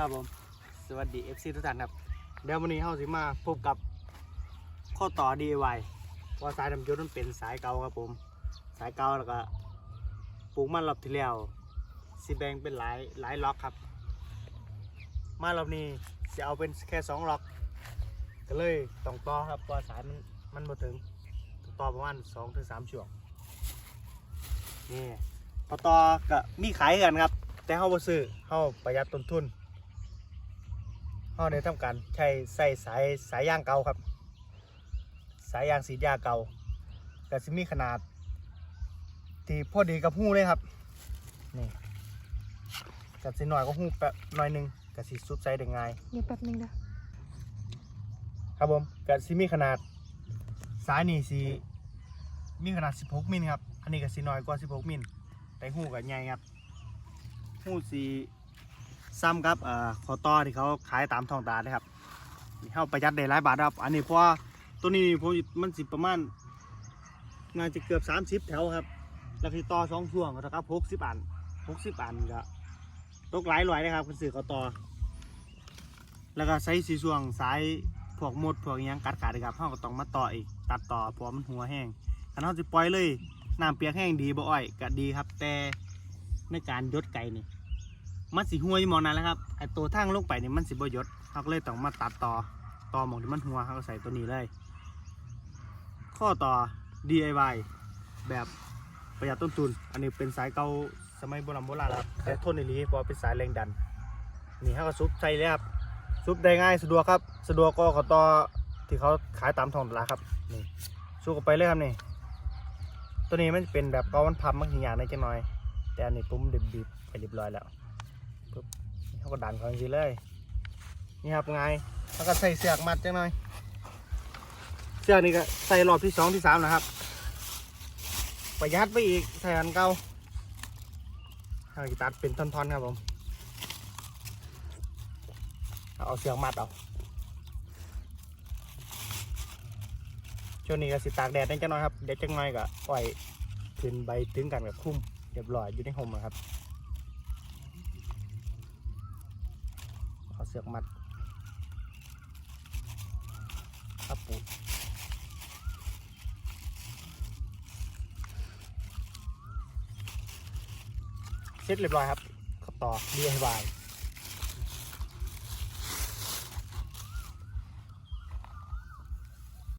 ครับผม สวัสดี FC ทุกท่านครับ เดี๋ยววันนี้เฮาสิมาพบกับข้อต่อ DIY ว่าสายดำยศมันเป็นสายเก่าครับผม สายเก่าแล้วก็ปลูกมันรอบที่แล้วสิแบงเป็นหลายหลายล็อกครับ มารอบนี้จะเอาเป็นแค่สองล็อก ก็เลยต้องต่อครับพราะว่าสายมันมันบ่ถึงต่อประมาณ2ถึง3ช่วงนี่พอต่อก็มีขายกันครับ แต่เฮาบ่ซื้อเฮาประหยัดต้นทุน เฮาได้ทำการใช้ใส่สายสายยางเก่าครับ สายยางสีดยาเก่าก็สิมีขนาด ที่พอดีกับหูเลยครับนี่ก็สิหน่อยก็หูแปะหน่อยหนึงก็สิซุบใส่ได้ง่ายเดี๋ยวแป๊บนึงนะครับผมก็สิมีขนาดสายนี่สิมีขนาด 16 มิลครับ อันนี้ก็สิน้อยกว่า 16 มิลแต่หูก็ใหญ่ครับ หูสี ซ้ำครับเอ่อคอต่อที่เขาขายตามท้องตลาดนะครับนี่เข้าประหยัดได้หลายบาทครับ อันนี้เพราะว่าตัวนี้ผมมันสิประมาณน่าจะเกือบ 30 แถวครับแล้วที่ต่อสองช่วงก็เท่ากับอัน60อันก็ตกหลายรอยเลยครับคุณสื่อเขาต่อแล้วก็ใช้สีช่วงสายพวกหมดพวกยังกัดขาดครับเขาก็ต้องมาต่ออีกตัดต่อเพราะมันหัวแห้งถ้าเขาจะปล่อยเลยน้ำเปียกแห้งดีบ่อ้อยก็ดีครับ แต่ในการยดไก่นี่ มันสิหัวอยู่มองนั้นแล้วครับไอตัวทางลงไปนี่มันสิบ่ยดเขาก็เลยต้องมาตัดต่อต่อหมองที่มันหัวเขาก็ใส่ตัวนี้เลย ข้อต่อ DIY แบบประหยัดต้นทุน อันนี้เป็นสายเก่าสมัยโบราณโบราณแล้วครับแต่ทนในนี้เพราะเป็นสายแรงดัน นี่เขาก็ซุปใส่เลยครับซุปได้ง่ายสะดวกครับ สะดวกก็ขอต่อที่เขาขายตามท้องตลาดครับนี่ซุปออกไปเลยครับนี่ตัวนี้มันเป็นแบบกามันพับมันหิอย่างในจังหน่อย แต่อันนี้ปุ้มดิบๆไปเรียบร้อยแล้ว ปุ๊บเขาก็ดันเขาจริงๆเลย นี่ครับไง่ายแล้วก็ใส่เสือกมัดจังหน่อย เสือกนี่ก็ใส่รอบที่สองที่สามนะครับ ประหยัดไปอีกใส่อันเก่าเอาอีกตัดเป็นท่อนๆครับผม เอาเสือกมัดเอาช่วงนี้ก็สิตากแดดนิดจังหน่อยครับเดี๋ยวจังหน่อยก็ปล่อยขึ้นใบถึงกันกับคุ้มเรียบร้อยอยู่ในห่มอะครับ เอาเสือกมัดตะปูเสร็จเรียบร้อยครับขับต่อ DIY